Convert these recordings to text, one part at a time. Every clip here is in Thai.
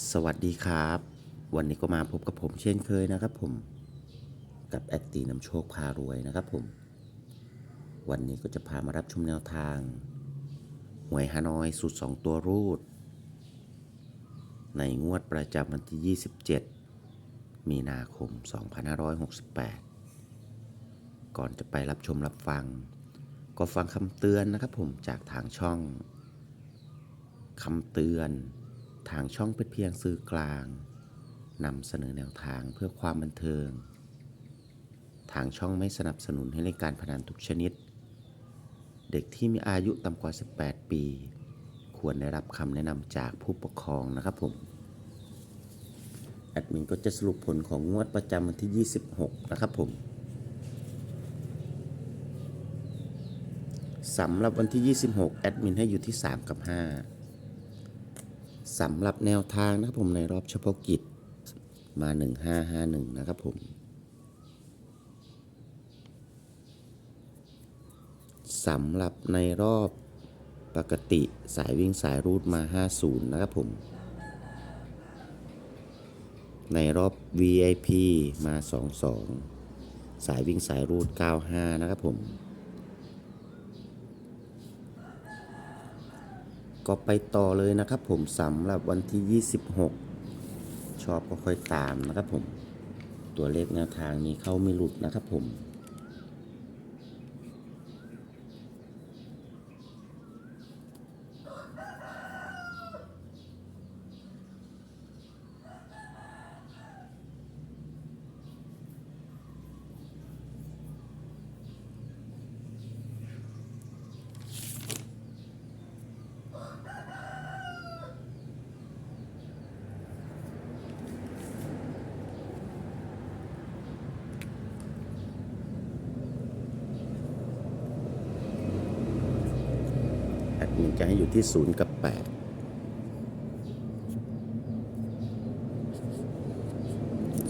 สวัสดีครับ วันนี้ก็มาพบกับผมเช่นเคยนะครับผมกับแอดตีนำโชคพารวยนะครับผม วันนี้ก็จะพามารับชมแนวทาง หวยฮานอยสุด2ตัวรูด ในงวดประจำวันที่ 27 มีนาคม 2568 ก่อนจะไปรับชมรับฟัง ก็ฟังคำเตือนนะครับผมจากทางช่องคำเตือน ทางช่องเป็นเพียงสื่อกลางนำเสนอแนวทางเพื่อความบันเทิง ทางช่องไม่สนับสนุนให้เล่นการพนันทุกชนิด เด็กที่มีอายุต่ำกว่า 18 ปี ควรได้รับคำแนะนำจากผู้ปกครองนะครับผม แอดมินก็จะสรุปผลของงวดประจำวันที่ 26 นะครับผมสำหรับวันที่ 26 แอดมินให้อยู่ที่ 3 กับ 5 สำหรับแนวทางนะครับผมในรอบเฉพาะกิจมา 1551 นะครับผม สำหรับในรอบปกติสายวิ่งสายรูดมา 50 นะครับผม ในรอบ VIP มา 22 สายวิ่งสายรูด 95 นะครับผม ก็ไปต่อเลยนะครับผมสำหรับวันที่ 26 ชอบก็ค่อยตามนะครับผม ตัวเลขแนวทางนี้เข้าไม่หลุดนะครับผม จะให้อยู่ที่ 0 กับ8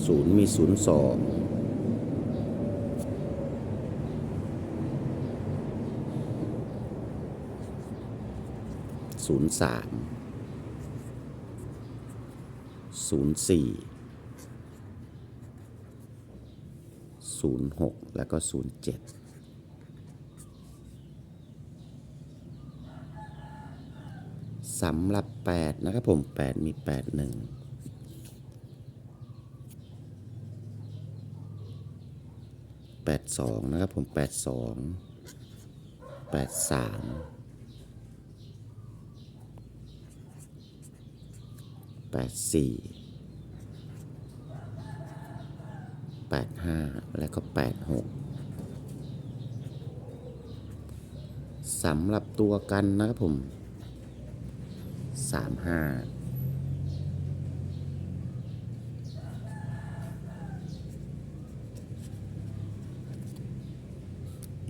ศูนย์มีศูนย์สองศูนย์สามศูนย์สี่ศูนย์หกแล้วก็ศูนย์เจ็ด สำหรับ 8 นะครับผม 8 มี 8 1แปดสองนะครับผมแปดสองแปดสามแปดสี่แปดห้าและก็แปดหกสำหรับตัวกันนะครับผม สามห้า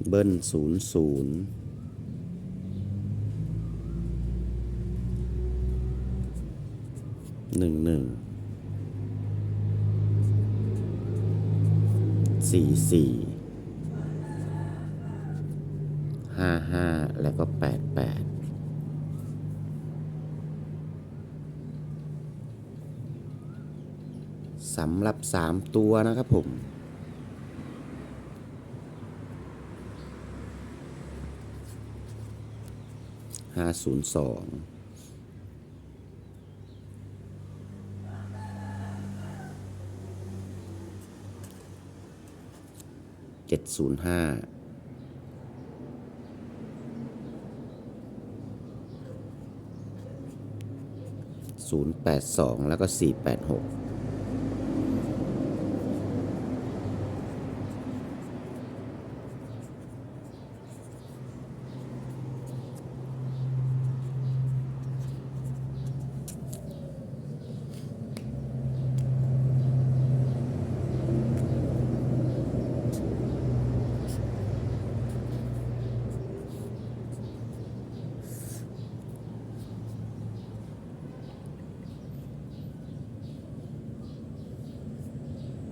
เบิ้ลศูนย์ศูนย์หนึ่งหนึ่งสี่สี่ห้าห้าแล้วก็แปดแปด สำหรับ 3 ตัวนะครับผม ห้าศูนย์สองเจ็ดศูนย์ห้าศูนย์แปดสองแล้วก็สี่แปดหก